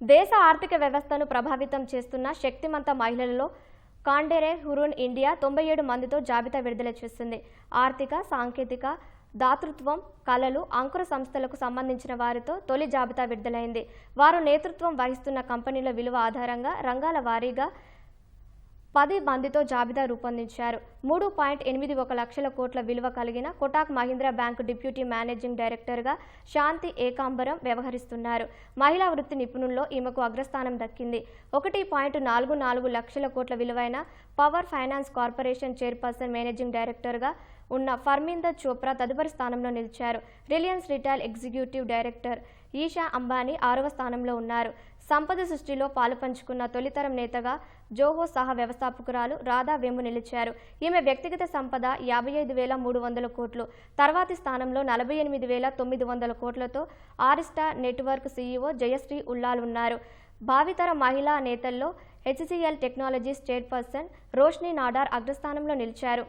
దేశ ఆర్థిక వ్యవస్థను ప్రభావితం చేస్తున్న శక్తిమంత మహిళలలో కాండెరే హురున్ ఇండియా తొంభై ఏడు మందితో జాబితా విడుదల చేసింది. ఆర్థిక సాంకేతిక దాతృత్వం కళలు అంకుర సంస్థలకు సంబంధించిన వారితో తొలి జాబితా విడుదలైంది. వారు నేతృత్వం వహిస్తున్న కంపెనీల విలువ ఆధారంగా రంగాల వారీగా పది మందితో జాబితా రూపొందించారు. మూడు పాయింట్ ఎనిమిది ఒక లక్షల కోట్ల విలువ కలిగిన Kotak Mahindra bank deputy managing డైరెక్టర్గా శాంతి ఏకాంబరం వ్యవహరిస్తున్నారు. మహిళా వృత్తి నిపుణుల్లో ఈమెకు అగ్రస్థానం దక్కింది. ఒకటి పాయింట్ నాలుగు నాలుగు లక్షల కోట్ల విలువైన power finance corporation chairperson managing డైరెక్టర్గా ఉన్న ఫర్మీందర్ చోప్రా తదుపరి స్థానంలో నిలిచారు. Reliance retail executive director Isha Ambani ఆరవ స్థానంలో ఉన్నారు. సంపద సృష్టిలో పాలు పంచుకున్న తొలితరం నేతగా జోహో సహా వ్యవస్థాపకురాలు రాధా వేము నిలిచారు. ఈమె వ్యక్తిగత సంపద యాభై ఐదు వేల మూడు వందల కోట్లు. తర్వాతి స్థానంలో నలభై ఎనిమిది వేల తొమ్మిది వందల కోట్లతో Arista network CEO Jayashree Ullal ఉన్నారు. భావితర మహిళా నేతల్లో HCL Technologies chairperson Roshni Nadar అగ్రస్థానంలో నిలిచారు.